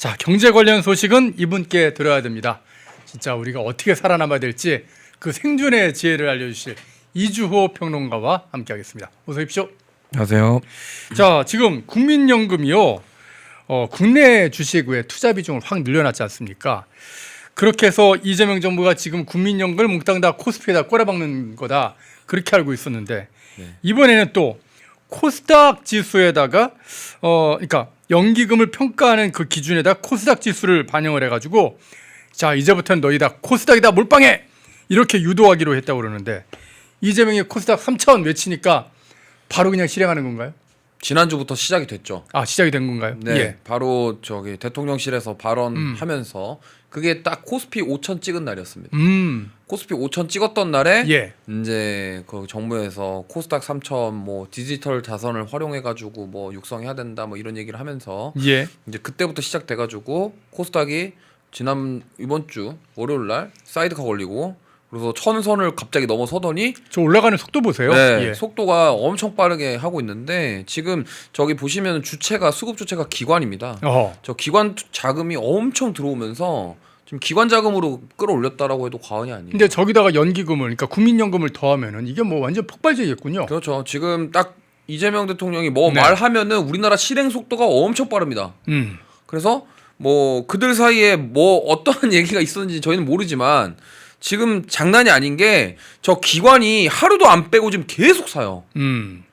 자, 경제 관련 소식은 이분께 들어야 됩니다. 진짜 우리가 어떻게 살아남아야 될지 그 생존의 지혜를 알려주실 이주호 평론가와 함께하겠습니다. 어서 오십시오. 안녕하세요. 자, 지금 국민연금이요. 어, 국내 주식 외 투자 비중을 확 늘려놨지 않습니까? 그렇게 해서 이재명 정부가 지금 국민연금을 몽땅 다 코스피에다 꼬라박는 거다. 그렇게 알고 있었는데 이번에는 또 코스닥 지수에다가 어 그러니까 연기금을 평가하는 그 기준에다 코스닥 지수를 반영을 해 가지고 자, 이제부터는 너희 다 코스닥이다 몰빵해. 이렇게 유도하기로 했다고 그러는데 이재명이 코스닥 3천 외치니까 바로 그냥 실행하는 건가요? 지난주부터 시작이 됐죠. 아 시작이 된 건가요? 네, 예. 바로 저기 대통령실에서 발언하면서 그게 딱 코스피 5천 찍은 날이었습니다. 음. 코스피 5천 찍었던 날에 예. 이제 그 정부에서 코스닥 3천 뭐 디지털 자산을 활용해 가지고 뭐 육성해야 된다 뭐 이런 얘기를 하면서 예. 이제 그때부터 시작돼 가지고 코스닥이 지난 이번 주 월요일 날 사이드카 걸리고 그래서 천선을 갑자기 넘어서더니 저 올라가는 속도 보세요. 네, 예. 속도가 엄청 빠르게 하고 있는데 지금 저기 보시면 주체가 수급 주체가 기관입니다. 어허. 저 기관 투- 자금이 엄청 들어오면서 지금 기관 자금으로 끌어올렸다라고 해도 과언이 아니에요. 근데 저기다가 연기금을 그러니까 국민연금을 더하면은 이게 뭐 완전 폭발적이겠군요. 그렇죠. 지금 딱 이재명 대통령이 뭐 네. 말하면은 우리나라 실행 속도가 엄청 빠릅니다. 음. 그래서 뭐 그들 사이에 뭐 어떠한 얘기가 있었는지 저희는 모르지만 지금 장난이 아닌 게 저 기관이 하루도 안 빼고 지금 계속 사요. 음.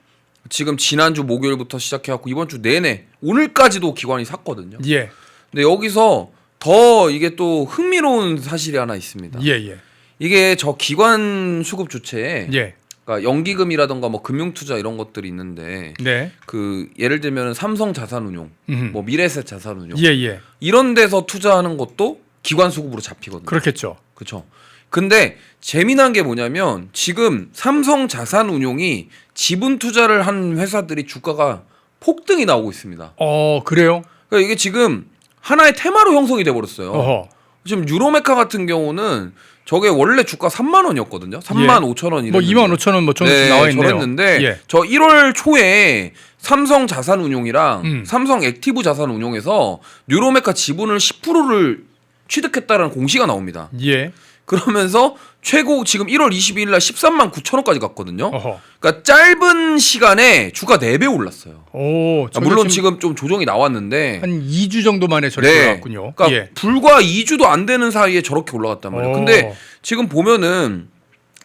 지금 지난주 목요일부터 시작해갖고 이번 주 내내 오늘까지도 기관이 샀거든요. 예. 근데 여기서 더 이게 또 흥미로운 사실이 하나 있습니다. 예, 예. 이게 저 기관 수급 주체에 예. 그러니까 연기금이라던가 뭐 금융 투자 이런 것들이 있는데 네. 그 예를 들면 삼성 자산운용, 음. 뭐 미래에셋 자산운용 예, 예. 이런 데서 투자하는 것도 기관 수급으로 잡히거든요. 그렇겠죠. 그렇죠. 근데 재미난 게 뭐냐면 지금 삼성 자산 운용이 지분 투자를 한 회사들이 주가가 폭등이 나오고 있습니다. 어, 그래요? 그러니까 이게 지금 하나의 테마로 형성이 돼 버렸어요. 어허. 지금 유로메카 같은 경우는 저게 원래 주가 3만 원이었거든요. 3만 5천 원이 뭐 2만 5천 원뭐 정도 네, 나와 있네요. 저랬는데 예. 저 1월 초에 삼성 자산운용이랑 음. 삼성 액티브 자산운용에서 뉴로메카 지분을 10%를 취득했다라는 공시가 나옵니다. 예. 그러면서 최고 지금 1월 22일 날 13만 9천 원까지 갔거든요. 어허. 그러니까 짧은 시간에 주가 4배 올랐어요. 오, 아, 저게 물론 지금 좀 조정이 나왔는데 한 2주 정도 만에 저렇게 올라갔군요. 그러니까 예. 불과 2주도 안 되는 사이에 저렇게 올라갔단 말이에요. 오. 근데 지금 보면은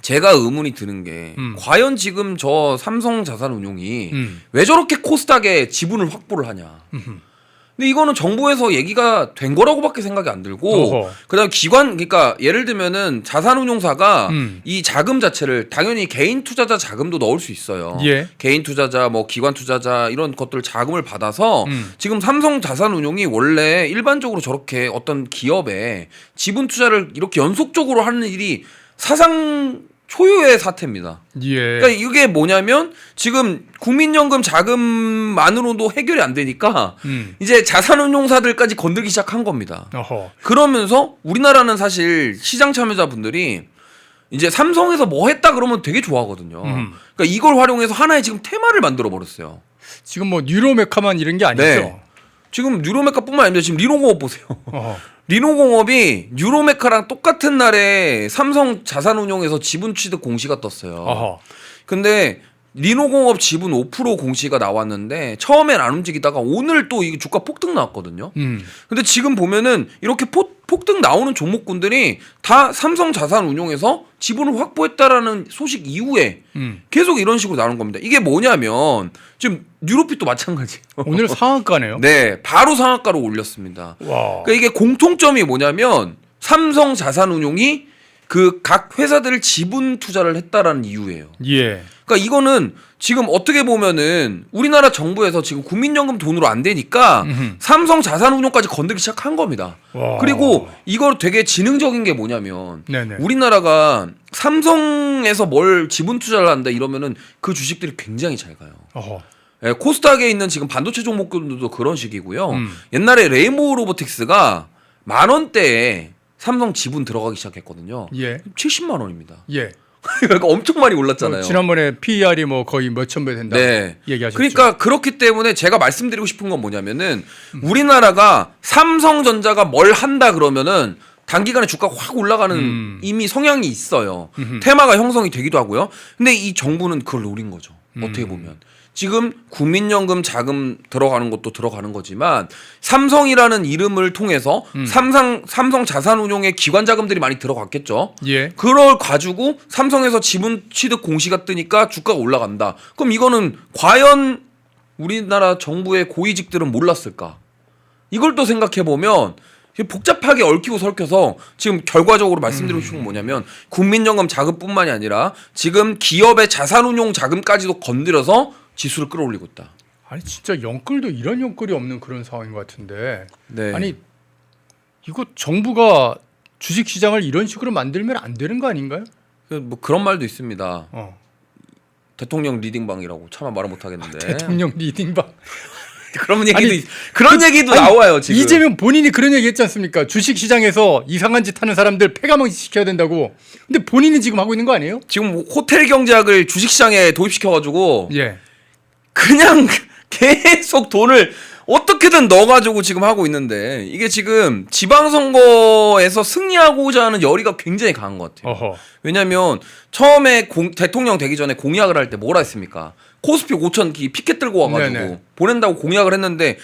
제가 의문이 드는 게 음. 과연 지금 저 삼성 자산운용이 음. 왜 저렇게 코스닥에 지분을 확보를 하냐. 음흠. 근데 이거는 정부에서 얘기가 된 거라고밖에 생각이 안 들고 어허. 그다음 기관 그러니까 예를 들면은 자산운용사가 음. 이 자금 자체를 당연히 개인 투자자 자금도 넣을 수 있어요. 예. 개인 투자자 뭐 기관 투자자 이런 것들 자금을 받아서 음. 지금 삼성 자산운용이 원래 일반적으로 저렇게 어떤 기업에 지분 투자를 이렇게 연속적으로 하는 일이 사상 초유의 사태입니다. 예. 그러니까 이게 뭐냐면 지금 국민연금 자금만으로도 해결이 안 되니까 음. 이제 자산운용사들까지 건들기 시작한 겁니다. 어허. 그러면서 우리나라는 사실 시장 참여자분들이 이제 삼성에서 뭐 했다 그러면 되게 좋아하거든요. 음. 그러니까 이걸 활용해서 하나의 지금 테마를 만들어 버렸어요. 지금 뭐 뉴로메카만 이런 게 아니죠. 네. 지금 뉴로메카뿐만 아니라 지금 리노공업 보세요. 리노공업이 뉴로메카랑 똑같은 날에 삼성 자산운용에서 지분 취득 공시가 떴어요. 어허. 근데 리노공업 지분 5% 공시가 나왔는데 처음엔 안 움직이다가 오늘 또 이 주가 폭등 나왔거든요. 음. 근데 지금 보면은 이렇게 포, 폭등 나오는 종목군들이 다 삼성 자산 운용에서 지분을 확보했다라는 소식 이후에 음. 계속 이런 식으로 나오는 겁니다. 이게 뭐냐면 지금 뉴로핏도 마찬가지예요. 오늘 상한가네요. 네, 바로 상한가로 올렸습니다. 와. 그러니까 이게 공통점이 뭐냐면 삼성 자산운용이 그 각 회사들을 지분 투자를 했다라는 이유예요. 예. 그러니까 이거는 지금 어떻게 보면은 우리나라 정부에서 지금 국민연금 돈으로 안 되니까 음흠. 삼성 자산운용까지 건들기 시작한 겁니다. 와. 그리고 이거 되게 지능적인 게 뭐냐면 네네. 우리나라가 삼성에서 뭘 지분 투자를 한다 이러면은 그 주식들이 굉장히 잘 가요. 어허. 예, 코스닥에 있는 지금 반도체 종목들도 그런 식이고요. 음. 옛날에 레이모 로보틱스가 만 원대에 삼성 지분 들어가기 시작했거든요. 예. 70만 원입니다. 예. 그러니까 엄청 많이 올랐잖아요. 어, 지난번에 PER이 뭐 거의 몇천 배 된다. 네. 얘기하셨죠. 그러니까 그렇기 때문에 제가 말씀드리고 싶은 건 뭐냐면은 우리나라가 삼성전자가 뭘 한다 그러면은 단기간에 주가가 확 올라가는 음. 이미 성향이 있어요. 음흠. 테마가 형성이 되기도 하고요. 근데 이 정부는 그걸 노린 거죠. 음. 어떻게 보면. 지금 국민연금 자금 들어가는 것도 들어가는 거지만 삼성이라는 이름을 통해서 음. 삼성 삼성 자산운용의 기관 자금들이 많이 들어갔겠죠. 예. 그걸 가지고 삼성에서 지분 취득 공시가 뜨니까 주가가 올라간다. 그럼 이거는 과연 우리나라 정부의 고위직들은 몰랐을까? 이걸 또 생각해 보면 복잡하게 얽히고 설켜서 지금 결과적으로 말씀드리고 싶은 건 뭐냐면 국민연금 자금뿐만이 아니라 지금 기업의 자산운용 자금까지도 건드려서 지수를 끌어올리고 있다. 아니 진짜 영끌도 이런 영끌이 없는 그런 상황인 것 같은데. 네. 아니 이거 정부가 주식 시장을 이런 식으로 만들면 안 되는 거 아닌가요? 그 뭐 그런 말도 있습니다. 어. 대통령 리딩방이라고 차마 말을 못 하겠는데. 대통령 리딩방. 그런 얘기도 아니, 있- 그런 얘기도 아니, 나와요 지금. 이재명 본인이 그런 얘기 했지 않습니까? 주식 시장에서 이상한 짓 하는 사람들 폐가망 시켜야 된다고. 근데 본인은 지금 하고 있는 거 아니에요? 지금 호텔 경제학을 주식시장에 도입시켜가지고 예. 그냥 계속 돈을 어떻게든 넣어가지고 지금 하고 있는데 이게 지금 지방선거에서 승리하고자 하는 열의가 굉장히 강한 것 같아요. 어허. 왜냐면 처음에 공- 대통령 되기 전에 공약을 할 때 뭐라 했습니까? 코스피 5천 기 피켓 들고 와가지고 네네. 보낸다고 공약을 했는데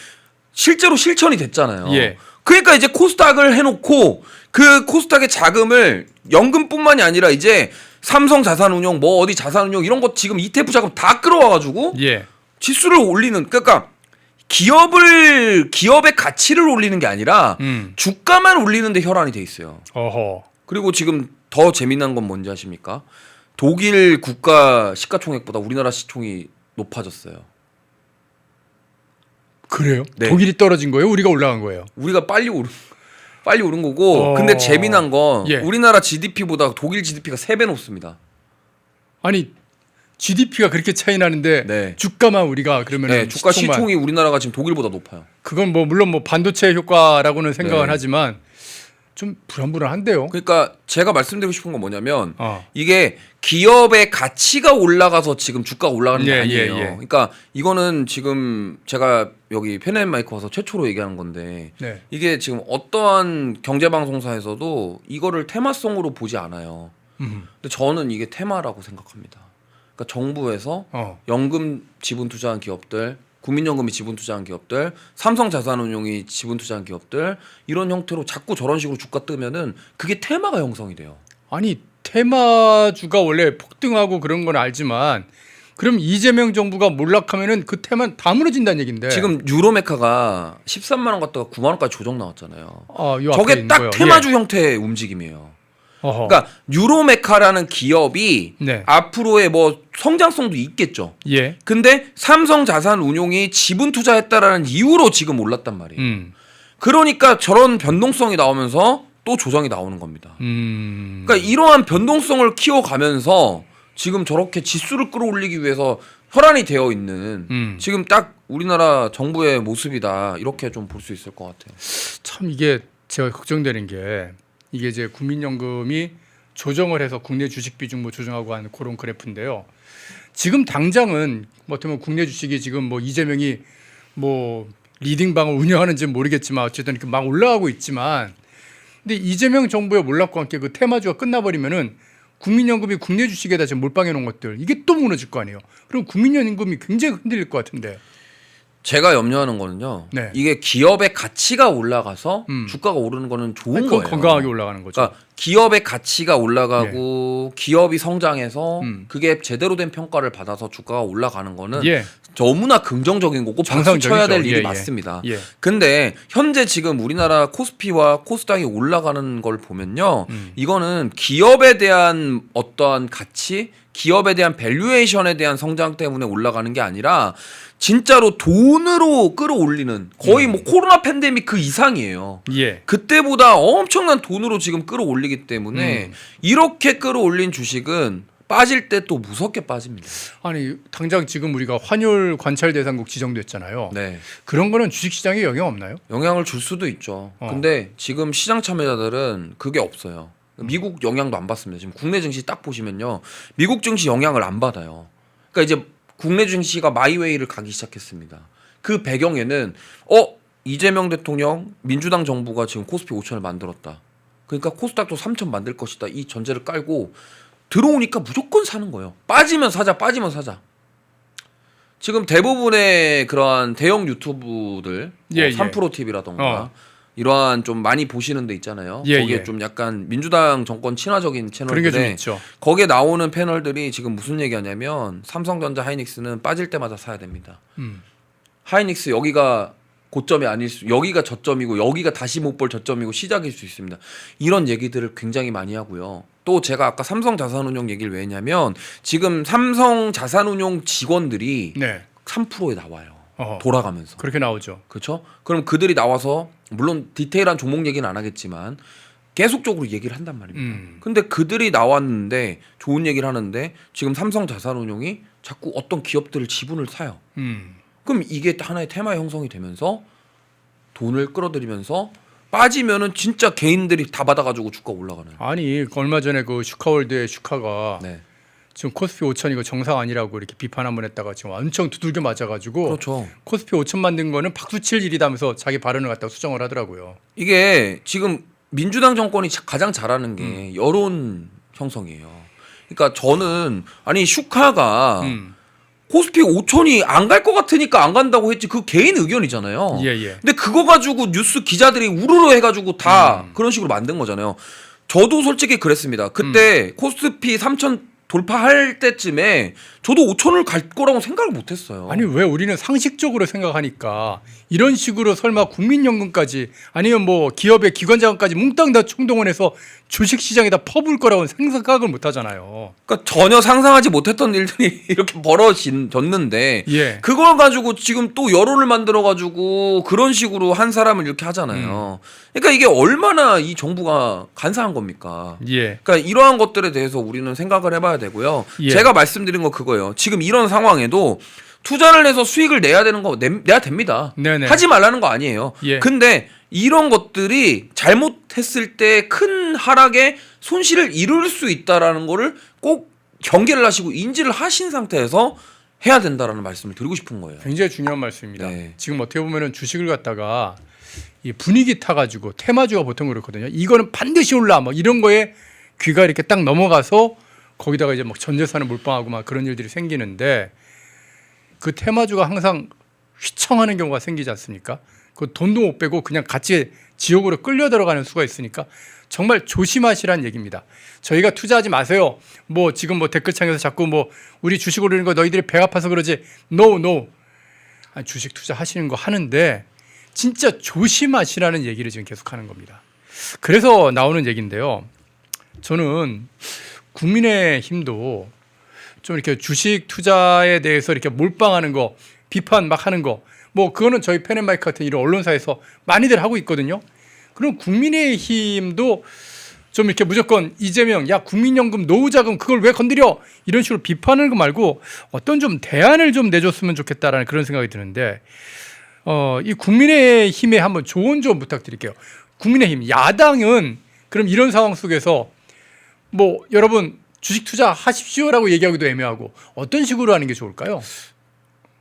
실제로 실천이 됐잖아요. 예. 그러니까 이제 코스닥을 해놓고 그 코스닥의 자금을 연금뿐만이 아니라 이제 삼성 자산운용 뭐 어디 자산운용 이런 거 지금 ETF 자금 다 끌어와가지고 예. 지수를 올리는 그러니까 기업을 기업의 가치를 올리는 게 아니라 음. 주가만 올리는데 혈안이 돼 있어요. 어허. 그리고 지금 더 재미난 건 뭔지 아십니까? 독일 국가 시가총액보다 우리나라 시총이 높아졌어요. 그래요? 네. 독일이 떨어진 거예요? 우리가 올라간 거예요? 우리가 빨리 오른 빨리 오른 거고 어. 근데 재미난 건 예. 우리나라 GDP보다 독일 GDP가 3배 높습니다. 아니 GDP가 그렇게 차이 나는데 네. 주가만 우리가 그러면 네, 주가 시총이 우리나라가 지금 독일보다 높아요. 그건 뭐 물론 뭐 반도체 효과라고는 생각은 네. 하지만 좀 불안불안한데요. 그러니까 제가 말씀드리고 싶은 건 뭐냐면 어. 이게 기업의 가치가 올라가서 지금 주가가 올라가는 게 예, 아니에요. 예, 예. 그러니까 이거는 지금 제가 여기 페넨 마이크 와서 최초로 얘기하는 건데 네. 이게 지금 어떠한 경제 방송사에서도 이거를 테마성으로 보지 않아요. 음. 근데 저는 이게 테마라고 생각합니다. 그러니까 정부에서 어. 연금 지분 투자한 기업들, 국민연금이 지분 투자한 기업들, 삼성자산운용이 지분 투자한 기업들 이런 형태로 자꾸 저런 식으로 주가 뜨면은 그게 테마가 형성이 돼요. 아니 테마주가 원래 폭등하고 그런 건 알지만 그럼 이재명 정부가 몰락하면은 그 테마 다 무너진다는 얘긴데. 지금 유로메카가 13만 원 갔다가 9만 원까지 조정 나왔잖아요. 어, 요 앞에 저게 있는 딱 거요. 테마주 형태의 움직임이에요. 예. 어허. 그러니까 유로메카라는 기업이 네. 앞으로의 뭐 성장성도 있겠죠. 예. 근데 삼성 자산 운용이 지분 투자했다라는 이유로 지금 올랐단 말이에요. 음. 그러니까 저런 변동성이 나오면서 또 조정이 나오는 겁니다. 음. 그러니까 이러한 변동성을 키워가면서 지금 저렇게 지수를 끌어올리기 위해서 혈안이 되어 있는 음. 지금 딱 우리나라 정부의 모습이다 이렇게 좀 볼 수 있을 것 같아요. 참 이게 제가 걱정되는 게 이게 이제 국민연금이 조정을 해서 국내 주식 비중 뭐 조정하고 하는 그런 그래프인데요. 지금 당장은 뭐 어쩌면 국내 주식이 지금 뭐 이재명이 뭐 리딩 방을 운영하는지 는 모르겠지만 어쨌든 이렇게 막 올라가고 있지만 근데 이재명 정부의 몰락과 함께 그 테마주가 끝나버리면은 국민연금이 국내 주식에다 지금 몰빵해 놓은 것들 이게 또 무너질 거 아니에요. 그럼 국민연금이 굉장히 흔들릴 것 같은데. 제가 염려하는 거는요. 네. 이게 기업의 가치가 올라가서 음. 주가가 오르는 거는 좋은 아니, 거예요. 건강하게 올라가는 거죠. 그러니까 기업의 가치가 올라가고 기업이 성장해서 음. 그게 제대로 된 평가를 받아서 주가가 올라가는 거는 예. 너무나 긍정적인 거고 박수. 쳐야 될 일이 예, 예. 맞습니다. 예. 근데 현재 지금 우리나라 코스피와 코스닥이 올라가는 걸 보면요. 음. 이거는 기업에 대한 어떠한 가치, 기업에 대한 밸류에이션에 대한 성장 때문에 올라가는 게 아니라 진짜로 돈으로 끌어올리는 거의 음. 뭐 코로나 팬데믹 그 이상이에요. 예. 그때보다 엄청난 돈으로 지금 끌어올리기 때문에 음. 이렇게 끌어올린 주식은 빠질 때 또 무섭게 빠집니다. 아니 당장 지금 우리가 환율 관찰 대상국 지정됐잖아요. 네. 그런 거는 주식 시장에 영향 없나요? 영향을 줄 수도 있죠. 어. 근데 지금 시장 참여자들은 그게 없어요. 미국 영향도 안 받습니다. 지금 국내 증시 딱 보시면요. 미국 증시 영향을 안 받아요. 그러니까 이제 국내 증시가 마이웨이를 가기 시작했습니다. 그 배경에는 어 이재명 대통령 민주당 정부가 지금 코스피 5천을 만들었다. 그러니까 코스닥도 3천 만들 것이다. 이 전제를 깔고 들어오니까 무조건 사는 거예요. 빠지면 사자, 빠지면 사자. 지금 대부분의 그러한 대형 유튜브들, 예, 뭐 예. 3프로 TV라던가 어. 이러한 좀 많이 보시는 데 있잖아요. 예, 거기에 예. 좀 약간 민주당 정권 친화적인 그런 게 좀 채널들에 있죠. 거기에 나오는 패널들이 지금 무슨 얘기하냐면 삼성전자 하이닉스는 빠질 때마다 사야 됩니다. 음. 하이닉스 여기가 고점이 아닐 수 여기가 저점이고 여기가 다시 못 볼 저점이고 시작일 수 있습니다. 이런 얘기들을 굉장히 많이 하고요. 또 제가 아까 삼성 자산운용 얘기를 왜 했냐면 지금 삼성 자산운용 직원들이 네. 3%에 나와요. 어. 돌아가면서. 그렇게 나오죠. 그렇죠? 그럼 그들이 나와서 물론 디테일한 종목 얘기는 안 하겠지만 계속적으로 얘기를 한단 말입니다. 음. 근데 그들이 나왔는데 좋은 얘기를 하는데 지금 삼성 자산운용이 자꾸 어떤 기업들을 지분을 사요. 음. 그럼 이게 하나의 테마 형성이 되면서 돈을 끌어들이면서 빠지면은 진짜 개인들이 다 받아가지고 주가 올라가는. 아니 그 얼마 전에 그 슈카월드의 슈카가 네, 지금 코스피 5천 이거 정상 아니라고 이렇게 비판 한 번 했다가 지금 엄청 두들겨 맞아가지고 그렇죠. 코스피 5천 만든 거는 박수 칠 일이다면서 자기 발언을 갖다 수정을 하더라고요. 이게 지금 민주당 정권이 자- 가장 잘하는 게 음. 여론 형성이에요. 그러니까 저는 아니 슈카가 음. 코스피 5천이 안 갈 것 같으니까 안 간다고 했지 그 개인 의견이잖아요. 예 예. 근데 그거 가지고 뉴스 기자들이 우르르 해가지고 다 음. 그런 식으로 만든 거잖아요. 저도 솔직히 그랬습니다. 그때 코스피 3천 돌파할 때쯤에 저도 5천을 갈 거라고 생각을 못 했어요. 아니 왜 우리는 상식적으로 생각하니까 이런 식으로 설마 국민연금까지 아니면 뭐 기업의 기관자금까지 몽땅 다 총동원해서 주식 시장에다 퍼부을 거라고 생각을 못 하잖아요. 그러니까 전혀 상상하지 못했던 일들이 이렇게 벌어졌는데 예. 그걸 가지고 지금 또 여론을 만들어 가지고 그런 식으로 한 사람을 이렇게 하잖아요. 그러니까 이게 얼마나 이 정부가 간사한 겁니까? 예. 그러니까 이러한 것들에 대해서 우리는 생각을 해봐야 되고요. 예. 제가 말씀드린 거 그거예요. 지금 이런 상황에도 투자를 해서 수익을 내야 되는 거 내, 내야 됩니다. 네네. 하지 말라는 거 아니에요. 예. 근데 이런 것들이 잘못했을 때 큰 하락에 손실을 이룰 수 있다라는 거를 꼭 경계를 하시고 인지를 하신 상태에서 해야 된다라는 말씀을 드리고 싶은 거예요. 굉장히 중요한 말씀입니다. 네. 지금 어떻게 보면은 주식을 갖다가 이 분위기 타가지고 테마주가 보통 그렇거든요. 이거는 반드시 올라 뭐 이런 거에 귀가 이렇게 딱 넘어가서 거기다가 이제 막 전재산을 몰빵하고 막 그런 일들이 생기는데 그 테마주가 항상 휘청하는 경우가 생기지 않습니까? 그 돈도 못 빼고 그냥 같이 지옥으로 끌려 들어가는 수가 있으니까 정말 조심하시라는 얘기입니다. 저희가 투자하지 마세요. 뭐 지금 뭐 댓글창에서 자꾸 뭐 우리 주식 오르는 거 너희들이 배 아파서 그러지. No, no. 주식 투자하시는 거 하는데 진짜 조심하시라는 얘기를 지금 계속 하는 겁니다. 그래서 나오는 얘기인데요. 저는 국민의 힘도 좀 이렇게 주식 투자에 대해서 이렇게 몰빵하는 거, 비판 막 하는 거, 뭐 그거는 저희 펜앤마이크 같은 이런 언론사에서 많이들 하고 있거든요. 그럼 국민의 힘도 좀 이렇게 무조건 이재명, 야 국민연금 노후자금 그걸 왜 건드려 이런 식으로 비판하는 거 말고 어떤 좀 대안을 좀 내줬으면 좋겠다라는 그런 생각이 드는데 어, 이 국민의 힘에 한번 조언 좀 부탁드릴게요. 국민의 힘 야당은 그럼 이런 상황 속에서 뭐 여러분 주식 투자 하십시오라고 얘기하기도 애매하고 어떤 식으로 하는 게 좋을까요?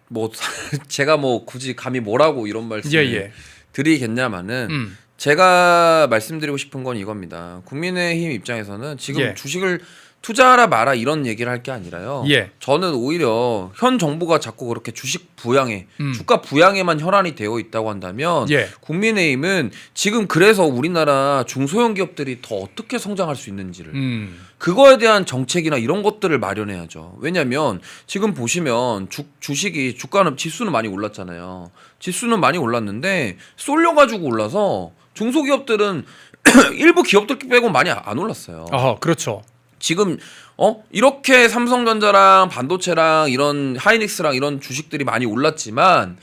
뭐 제가 뭐 굳이 감히 뭐라고 이런 말씀을 예, 예. 드리겠냐마는 음. 제가 말씀드리고 싶은 건 이겁니다. 국민의힘 입장에서는 지금 예. 주식을 투자하라 마라 이런 얘기를 할 게 아니라요. 예. 저는 오히려 현 정부가 자꾸 그렇게 주식 부양에 음. 주가 부양에만 혈안이 되어 있다고 한다면 예. 국민의힘은 지금 그래서 우리나라 중소형 기업들이 더 어떻게 성장할 수 있는지를 음. 그거에 대한 정책이나 이런 것들을 마련해야죠. 왜냐하면 지금 보시면 주, 주식이 주가는 지수는 많이 올랐잖아요. 지수는 많이 올랐는데 쏠려가지고 올라서 중소기업들은 일부 기업들 빼고 많이 안 올랐어요. 아, 그렇죠. 지금 어 이렇게 삼성전자랑 반도체랑 이런 하이닉스랑 이런 주식들이 많이 올랐지만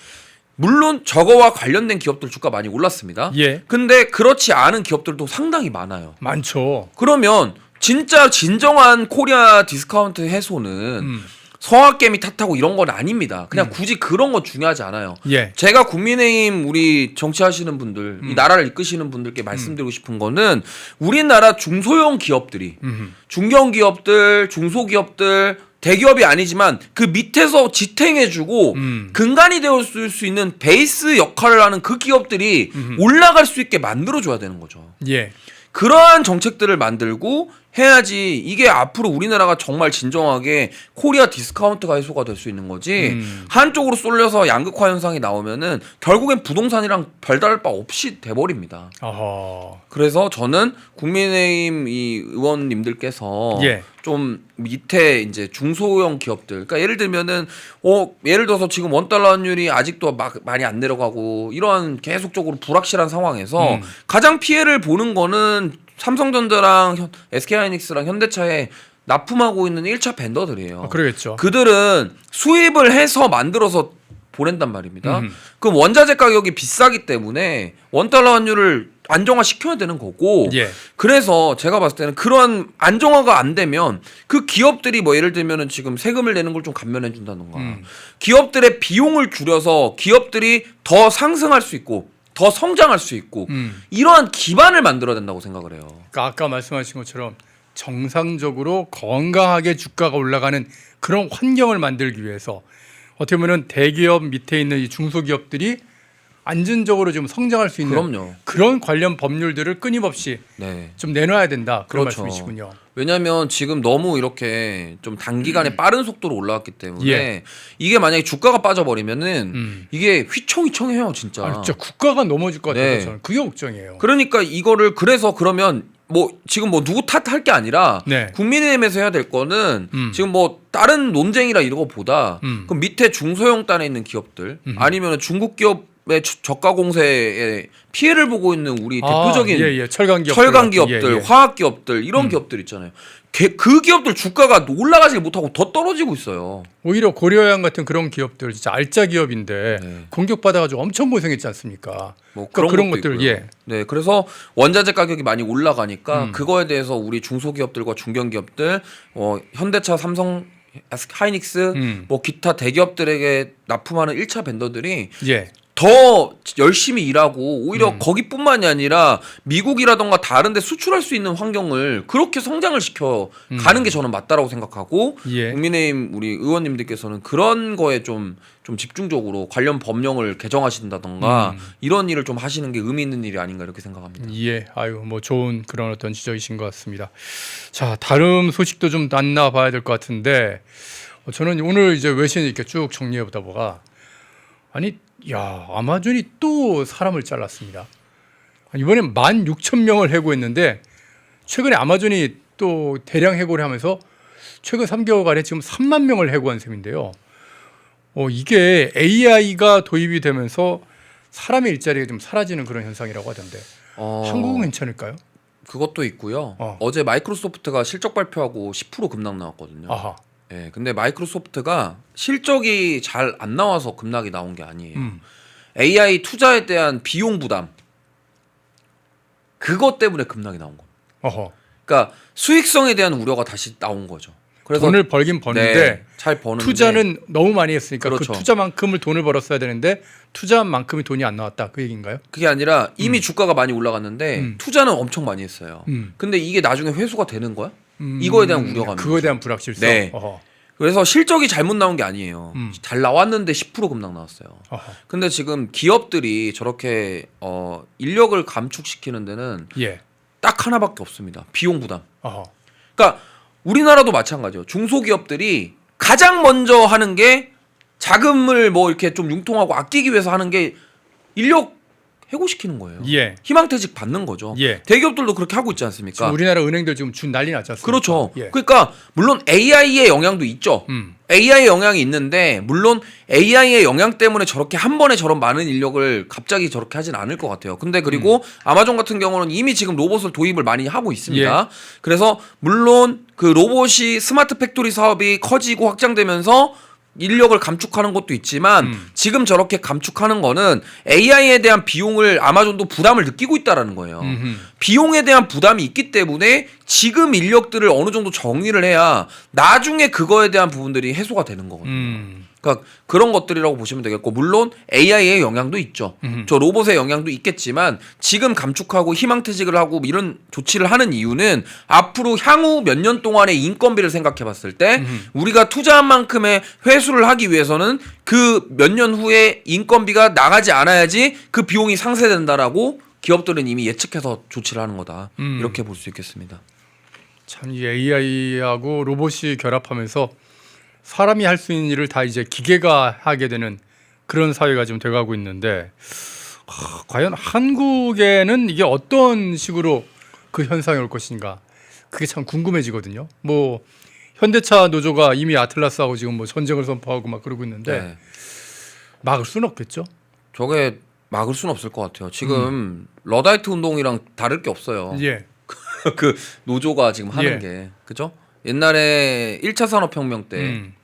물론 저거와 관련된 기업들 주가 많이 올랐습니다. 예. 근데 그렇지 않은 기업들도 상당히 많아요. 많죠. 그러면 진짜 진정한 코리아 디스카운트 해소는 음. 성악개미 탓하고 이런 건 아닙니다. 음. 그냥 굳이 그런 건 중요하지 않아요. 예. 제가 국민의힘 우리 정치하시는 분들, 음. 이 나라를 이끄시는 분들께 말씀드리고 싶은 거는 우리나라 중소형 기업들이 음. 중견 기업들, 중소기업들, 대기업이 아니지만 그 밑에서 지탱해주고 음. 근간이 되어줄 수 있는 베이스 역할을 하는 그 기업들이 음. 올라갈 수 있게 만들어줘야 되는 거죠. 예. 그러한 정책들을 만들고 해야지 이게 앞으로 우리나라가 정말 진정하게 코리아 디스카운트가 해소가 될 수 있는 거지 음. 한쪽으로 쏠려서 양극화 현상이 나오면은 결국엔 부동산이랑 별다를 바 없이 돼버립니다. 어허. 그래서 저는 국민의힘 이 의원님들께서 예. 좀 밑에 이제 중소형 기업들, 그러니까 예를 들면은 어 예를 들어서 지금 원 달러 환율이 아직도 막 많이 안 내려가고 이러한 계속적으로 불확실한 상황에서 음. 가장 피해를 보는 거는 삼성전자랑 현- SK하이닉스랑 현대차에 납품하고 있는 1차 벤더들이에요. 아, 그러겠죠. 그들은 수입을 해서 만들어서 보낸단 말입니다. 음. 그럼 원자재 가격이 비싸기 때문에 원달러 환율을 안정화 시켜야 되는 거고 예. 그래서 제가 봤을 때는 그런 안정화가 안 되면 그 기업들이 뭐 예를 들면은 지금 세금을 내는 걸 좀 감면해 준다던가 음. 기업들의 비용을 줄여서 기업들이 더 상승할 수 있고 더 성장할 수 있고 음. 이러한 기반을 만들어야 된다고 생각을 해요. 그러니까 아까 말씀하신 것처럼 정상적으로 건강하게 주가가 올라가는 그런 환경을 만들기 위해서 어떻게 보면 대기업 밑에 있는 이 중소기업들이 안전적으로 좀 성장할 수 있는 그럼요. 그런 관련 법률들을 끊임없이 네. 좀 내놔야 된다 그런 그렇죠. 말씀이시군요. 왜냐하면 지금 너무 이렇게 좀 단기간에 빠른 속도로 올라왔기 때문에 음. 예. 이게 만약에 주가가 빠져버리면은 음. 이게 휘청휘청해요 진짜. 아, 진짜 국가가 넘어질 것 같아요. 네. 저는 그게 걱정이에요. 그러니까 이거를 그래서 그러면 뭐 지금 뭐 누구 탓할 게 아니라 네. 국민의힘에서 해야 될 거는 음. 지금 뭐 다른 논쟁이라 이런 거보다 음. 그 밑에 중소형 단에 있는 기업들 음. 아니면 중국 기업 의 저- 저가 공세에 피해를 보고 있는 우리 대표적인 아, 예, 예. 철강 기업 철강 기업들, 화학 기업들 이런 음. 기업들 있잖아요. 걔- 그 기업들 주가가 올라가지 못하고 더 떨어지고 있어요. 오히려 고려양 같은 그런 기업들 진짜 알짜 기업인데 네. 공격받아가지고 엄청 고생했지 않습니까? 뭐 그러니까 그런 것들, 있고요. 예. 네, 그래서 원자재 가격이 많이 올라가니까 음. 그거에 대해서 우리 중소기업들과 중견기업들, 어, 현대차, 삼성, 하이닉스, 음. 뭐 기타 대기업들에게 납품하는 1차 벤더들이 예. 더 열심히 일하고 오히려 음. 거기뿐만이 아니라 미국이라던가 다른데 수출할 수 있는 환경을 그렇게 성장을 시켜 음. 가는 게 저는 맞다라고 생각하고 예. 국민의힘 우리 의원님들께서는 그런 거에 좀 좀 집중적으로 관련 법령을 개정하신다던가 음. 이런 일을 좀 하시는 게 의미 있는 일이 아닌가 이렇게 생각합니다. 예, 아유 뭐 좋은 그런 어떤 지적이신 것 같습니다. 자, 다른 소식도 좀 만나봐야 될 것 같은데 어, 저는 오늘 이제 외신 이렇게 쭉 정리해 보다 보가 아니, 야 아마존이 또 사람을 잘랐습니다. 이번엔 만 육천 명을 해고했는데 최근에 아마존이 또 대량 해고를 하면서 최근 3개월간에 지금 3만 명을 해고한 셈인데요. 어, 이게 AI가 도입이 되면서 사람의 일자리가 좀 사라지는 그런 현상이라고 하던데 어, 한국은 괜찮을까요? 그것도 있고요. 어. 어. 제 마이크로소프트가 실적 발표하고 10% 급락 나왔거든요. 아하. 예, 근데 마이크로소프트가 실적이 잘 안 나와서 급락이 나온 게 아니에요. 음. AI 투자에 대한 비용 부담 그것 때문에 급락이 나온 겁니다. 어허. 그러니까 수익성에 대한 우려가 다시 나온 거죠. 그래서 돈을 벌긴 버는데 네, 잘 버는데 투자는 너무 많이 했으니까 그 그렇죠. 투자만큼을 돈을 벌었어야 되는데 투자한 만큼의 돈이 안 나왔다 그 얘기인가요? 그게 아니라 이미 주가가 많이 올라갔는데 음. 투자는 엄청 많이 했어요. 음. 근데 이게 나중에 회수가 되는 거야? 음, 이거에 대한 우려감이 그거에 대한 불확실성. 네. 어허. 그래서 실적이 잘못 나온 게 아니에요. 음. 잘 나왔는데 10% 급락 나왔어요. 어허. 근데 지금 기업들이 저렇게 어 인력을 감축시키는 데는 예. 딱 하나밖에 없습니다. 비용 부담. 어허. 그러니까 우리나라도 마찬가지예요. 중소기업들이 가장 먼저 하는 게 자금을 뭐 이렇게 좀 융통하고 아끼기 위해서 하는 게 인력 해고시키는 거예요. 예. 희망퇴직 받는 거죠. 예. 대기업들도 그렇게 하고 있지 않습니까? 지금 우리나라 은행들 지금 준 난리 났지 않습니까? 그렇죠. 예. 그러니까 물론 AI의 영향도 있죠. 음. AI의 영향이 있는데 물론 AI의 영향 때문에 저렇게 한 번에 저런 많은 인력을 갑자기 저렇게 하진 않을 것 같아요. 근데 그리고 아마존 같은 경우는 이미 지금 로봇을 도입을 많이 하고 있습니다. 그래서 물론 그 로봇이 스마트 팩토리 사업이 커지고 확장되면서 인력을 감축하는 것도 있지만 음. 지금 저렇게 감축하는 거는 AI에 대한 비용을 아마존도 부담을 느끼고 있다라는 거예요. 음흠. 비용에 대한 부담이 있기 때문에 지금 인력들을 어느 정도 정리를 해야 나중에 그거에 대한 부분들이 해소가 되는 거거든요. 음. 그러니까 그런 것들이라고 보시면 되겠고 물론 AI의 영향도 있죠. 음흠. 저 로봇의 영향도 있겠지만 지금 감축하고 희망퇴직을 하고 이런 조치를 하는 이유는 앞으로 향후 몇 년 동안의 인건비를 생각해 봤을 때 음흠. 우리가 투자한 만큼의 회수를 하기 위해서는 그 몇 년 후에 인건비가 나가지 않아야지 그 비용이 상쇄된다라고 기업들은 이미 예측해서 조치를 하는 거다. 음. 이렇게 볼 수 있겠습니다. 참 이 AI하고 로봇이 결합하면서 사람이 할 수 있는 일을 다 이제 기계가 하게 되는 그런 사회가 좀 돼가고 있는데 하, 과연 한국에는 이게 어떤 식으로 그 현상이 올 것인가 그게 참 궁금해지거든요. 뭐 현대차 노조가 이미 아틀라스하고 지금 뭐 전쟁을 선포하고 막 그러고 있는데 네. 막을 수는 없겠죠. 저게 막을 수는 없을 것 같아요. 지금 러다이트 운동이랑 다를 게 없어요. 음. 예, 그 노조가 지금 하는 예. 게 그죠? 옛날에 1차 산업혁명 때 음.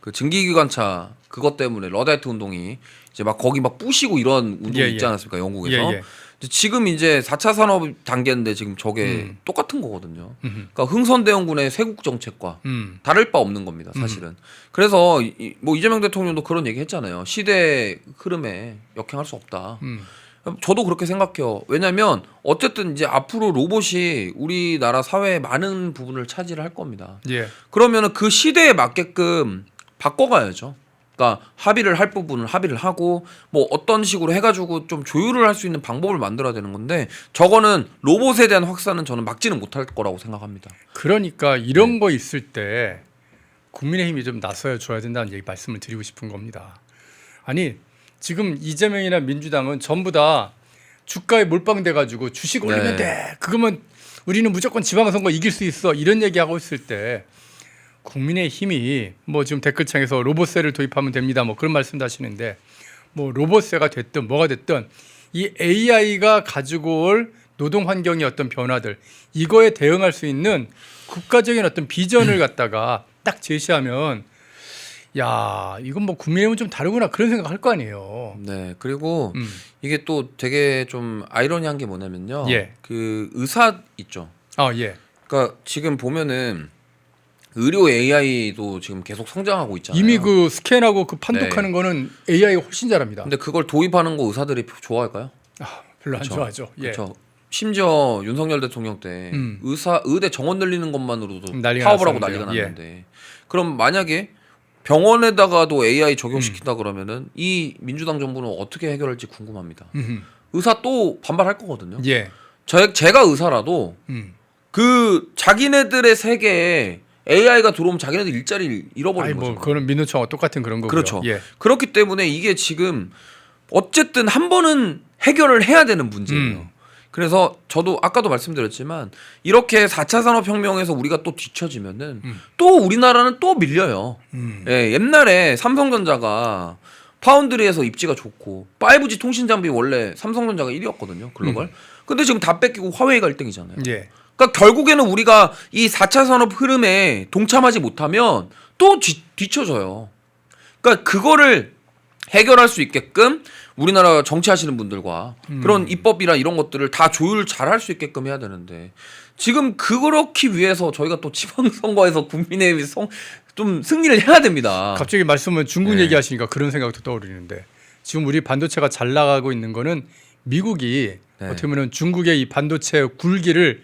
그 증기기관차 그것 때문에 러다이트 운동이 이제 막 거기 막 부시고 이런 운동이 예, 있지 예. 않았습니까 영국에서 예, 예. 근데 지금 이제 4차 산업 단계인데 지금 저게 음. 똑같은 거거든요 음흠. 그러니까 흥선대원군의 세국 정책과 음. 다를 바 없는 겁니다 사실은 그래서 이- 이- 뭐 이재명 대통령도 그런 얘기 했잖아요 시대 흐름에 역행할 수 없다 음. 저도 그렇게 생각해요. 왜냐하면 어쨌든 이제 앞으로 로봇이 우리나라 사회의 많은 부분을 차지를 할 겁니다. 예. 그러면은 그 시대에 맞게끔 바꿔가야죠. 그러니까 합의를 할 부분을 합의를 하고 뭐 어떤 식으로 해가지고 좀 조율을 할 수 있는 방법을 만들어야 되는 건데 저거는 로봇에 대한 확산은 저는 막지는 못할 거라고 생각합니다. 그러니까 이런 네. 거 있을 때 국민의힘이 좀 나서야 줘야 된다는 얘기 말씀을 드리고 싶은 겁니다. 아니 지금 이재명이나 민주당은 전부 다 주가에 몰빵돼 가지고 주식 올리면 네. 돼. 그거면 우리는 무조건 지방선거 이길 수 있어. 이런 얘기하고 있을 때 국민의 힘이 뭐 지금 댓글창에서 로봇세를 도입하면 됩니다. 뭐 그런 말씀도 하시는데 뭐 로봇세가 됐든 뭐가 됐든 이 AI가 가지고 올 노동 환경의 어떤 변화들 이거에 대응할 수 있는 국가적인 어떤 비전을 갖다가 딱 제시하면 야 이건 뭐 국민의힘은 좀 다르구나 그런 생각 할 거 아니에요. 네 그리고 음. 이게 또 되게 좀 아이러니한 게 뭐냐면요. 예. 그 의사 있죠. 아 예. 그러니까 지금 보면은 의료 AI도 지금 계속 성장하고 있잖아요. 이미 그 스캔하고 그 판독하는 거는 AI가 훨씬 잘합니다. 근데 그걸 도입하는 거 의사들이 좋아할까요? 아, 별로 안 그쵸. 좋아하죠. 예. 그렇죠. 심지어 윤석열 대통령 때 음. 의사 의대 정원 늘리는 것만으로도 난리가 파업을 하고 났었는데요. 난리가 예. 났는데 그럼 만약에 병원에다가도 AI 적용시킨다 그러면은 이 민주당 정부는 어떻게 해결할지 궁금합니다. 음흠. 의사 또 반발할 거거든요. 예. 저 제가 의사라도 음. 그 자기네들의 세계에 AI가 들어오면 자기네들 일자리를 잃어버리는 뭐 거죠. 그거는 민노총과 똑같은 그런 거고요. 그렇죠. 예. 그렇기 때문에 이게 지금 어쨌든 한 번은 해결을 해야 되는 문제예요. 음. 그래서 저도 아까도 말씀드렸지만 이렇게 4차 산업혁명에서 우리가 또 뒤처지면은 음. 또 우리나라는 또 밀려요. 음. 예, 옛날에 삼성전자가 파운드리에서 입지가 좋고 5G 통신 장비 원래 삼성전자가 1위였거든요. 글로벌. 근데 지금 다 뺏기고 화웨이가 1등이잖아요. 예. 그러니까 결국에는 우리가 이 4차 산업 흐름에 동참하지 못하면 또 뒤, 뒤쳐져요. 그러니까 그거를 해결할 수 있게끔 우리나라 정치하시는 분들과 그런 입법이나 이런 것들을 다 조율 잘 할 수 있게끔 해야 되는데 지금 그렇기 위해서 저희가 또 지방선거에서 국민의힘이 성, 좀 승리를 해야 됩니다. 갑자기 말씀은 중국 네. 얘기하시니까 그런 생각도 떠오르는데 지금 우리 반도체가 잘 나가고 있는 거는 미국이 네. 어떻게 보면 중국의 이 반도체 굴기를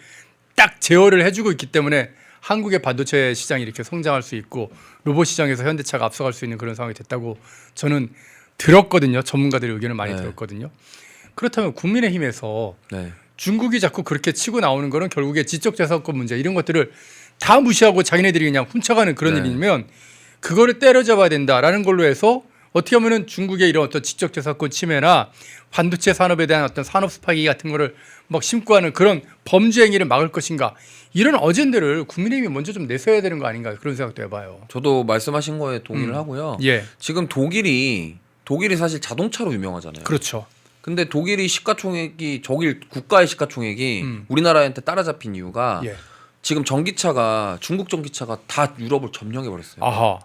딱 제어를 해주고 있기 때문에 한국의 반도체 시장이 이렇게 성장할 수 있고 로봇 시장에서 현대차가 앞서갈 수 있는 그런 상황이 됐다고 저는 들었거든요. 전문가들의 의견을 많이 네. 들었거든요. 그렇다면 국민의힘에서 네. 중국이 자꾸 그렇게 치고 나오는 거는 결국에 지적재산권 문제 이런 것들을 다 무시하고 자기네들이 그냥 훔쳐가는 그런 네. 일이면 그거를 때려잡아야 된다라는 걸로 해서 어떻게 하면은 중국의 이런 어떤 지적재산권 침해나 반도체 산업에 대한 어떤 산업 스파기 같은 거를 막 심고 하는 그런 범죄 행위를 막을 것인가 이런 어젠다를 국민의힘이 먼저 좀 내세워야 되는 거 아닌가 그런 생각도 해봐요. 저도 말씀하신 거에 동의를 음. 하고요. 예, 지금 독일이 독일이 사실 자동차로 유명하잖아요. 그렇죠. 근데 독일이 시가총액이 독일 국가의 시가총액이 음. 우리나라한테 따라잡힌 이유가 예, 지금 전기차가 중국 전기차가 다 유럽을 점령해 버렸어요. 아하,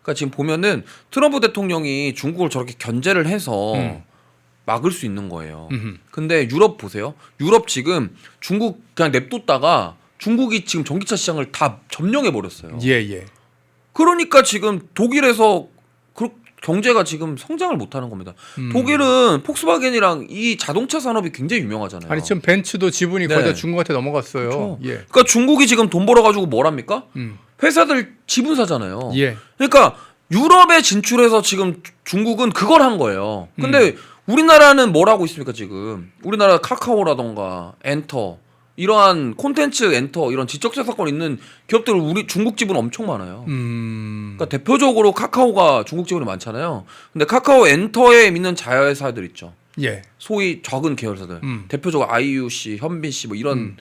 그러니까 지금 보면은 트럼프 대통령이 중국을 저렇게 견제를 해서 음. 막을 수 있는 거예요. 음흠. 근데 유럽 보세요. 유럽 지금 중국 그냥 냅뒀다가 중국이 지금 전기차 시장을 다 점령해 버렸어요. 예, 예. 그러니까 지금 독일에서 그 경제가 지금 성장을 못 하는 겁니다. 음. 독일은 폭스바겐이랑 이 자동차 산업이 굉장히 유명하잖아요. 아니 지금 벤츠도 지분이 네. 거의 다 중국한테 넘어갔어요. 그렇죠. 예. 그러니까 중국이 지금 돈 벌어 가지고 뭘 합니까? 음. 회사들 지분 사잖아요. 예. 그러니까 유럽에 진출해서 지금 주- 중국은 그걸 한 거예요. 근데 음. 우리나라는 뭘 하고 있습니까 지금? 우리나라 카카오라던가 엔터 이러한 콘텐츠 엔터 이런 지적 재산권 있는 기업들 우리 중국 지분 엄청 많아요. 음. 그러니까 대표적으로 카카오가 중국 지분이 많잖아요. 근데 카카오 엔터에 있는 자회사들 있죠. 예. 소위 적은 계열사들. 음. 대표적으로 아이유씨, 현빈씨 뭐 이런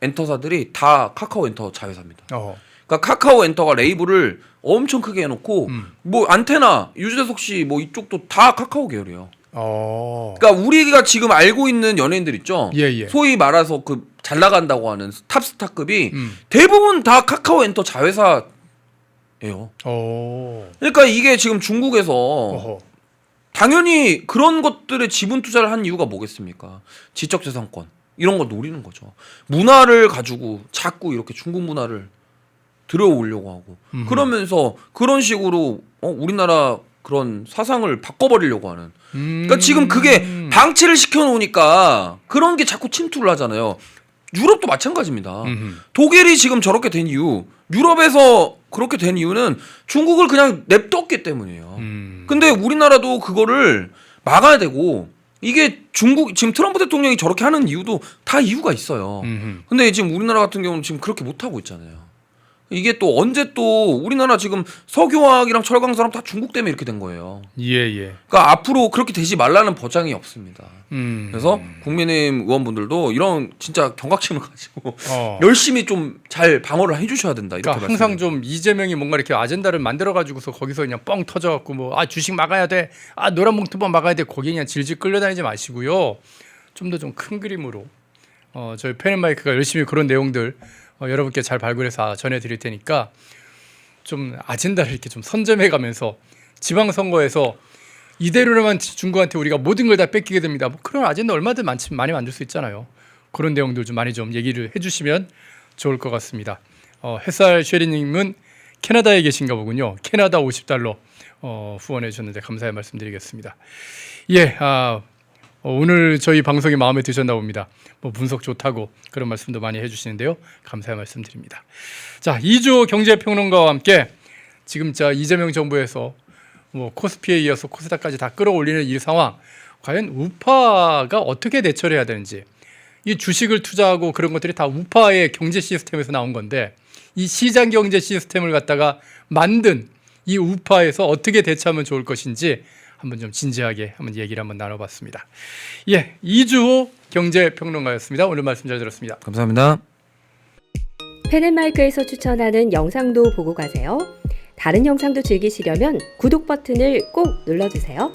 엔터사들이 다 카카오 엔터 자회사입니다. 어. 그러니까 카카오 엔터가 레이블을 엄청 크게 해놓고 음. 뭐 안테나 유재석 씨 뭐 이쪽도 다 카카오 계열이에요. 어. 그러니까 우리가 지금 알고 있는 연예인들 있죠. 예, 예. 소위 말해서 그 잘 나간다고 하는 탑스타급이 음. 대부분 다 카카오 엔터 자회사예요. 어. 그러니까 이게 지금 중국에서 어허. 당연히 그런 것들에 지분 투자를 한 이유가 뭐겠습니까? 지적재산권 이런 거 노리는 거죠. 문화를 가지고 자꾸 이렇게 중국 문화를 들여오려고 하고 음흠. 그러면서 그런 식으로 어, 우리나라 그런 사상을 바꿔버리려고 하는. 음. 그러니까 지금 그게 방치를 시켜놓으니까 그런 게 자꾸 침투를 하잖아요. 유럽도 마찬가지입니다. 음흠. 독일이 지금 저렇게 된 이유, 유럽에서 그렇게 된 이유는 중국을 그냥 냅뒀기 때문이에요. 음. 근데 우리나라도 그거를 막아야 되고 이게 중국 지금 트럼프 대통령이 저렇게 하는 이유도 다 이유가 있어요. 음흠. 근데 지금 우리나라 같은 경우는 지금 그렇게 못 하고 있잖아요. 이게 또 언제 또 우리나라 지금 석유화학이랑 철강 산업 다 중국 때문에 이렇게 된 거예요. 예, 예. 그러니까 앞으로 그렇게 되지 말라는 보장이 없습니다. 음. 그래서 국민의힘 의원분들도 이런 진짜 경각심을 가지고 어. 열심히 좀 잘 방어를 해주셔야 된다. 이렇게 그러니까 항상. 좀 이재명이 뭔가 이렇게 아젠다를 만들어 가지고서 거기서 그냥 뻥 터져 갖고 뭐 아 주식 막아야 돼. 아 노란 봉투법 막아야 돼. 거기 그냥 질질 끌려다니지 마시고요. 좀 더 좀 큰 그림으로 어 저희 페널마이크가 열심히 그런 내용들 어, 여러분께 잘 발굴해서 전해 드릴 테니까 좀 아젠다를 이렇게 좀 선점해 가면서 지방 선거에서 이대로만 중국한테 우리가 모든 걸 다 뺏기게 됩니다. 뭐 그런 아젠다 얼마든 많지 많이 만들 수 있잖아요. 그런 내용들 좀 많이 좀 얘기를 해주시면 좋을 것 같습니다. 어, 햇살 쉐리님은 캐나다에 계신가 보군요. 캐나다 50달러 어, 후원해 주셨는데 감사의 말씀드리겠습니다. 예, 아, 어, 오늘 저희 방송이 마음에 드셨나 봅니다. 뭐 분석 좋다고 그런 말씀도 많이 해주시는데요. 감사의 말씀드립니다. 자, 이주 경제평론가와 함께 지금 자 이재명 정부에서 뭐 코스피에 이어서 코스닥까지 다 끌어올리는 이 상황, 과연 우파가 어떻게 대처를 해야 되는지 이 주식을 투자하고 그런 것들이 다 우파의 경제 시스템에서 나온 건데 이 시장 경제 시스템을 갖다가 만든 이 우파에서 어떻게 대처하면 좋을 것인지 한번 좀 진지하게 한번 얘기를 한번 나눠봤습니다. 예, 이주호 경제평론가였습니다. 오늘 말씀 잘 들었습니다. 감사합니다. 펜앤마이크에서 추천하는 영상도 보고 가세요. 다른 영상도 즐기시려면 구독 버튼을 꼭 눌러주세요.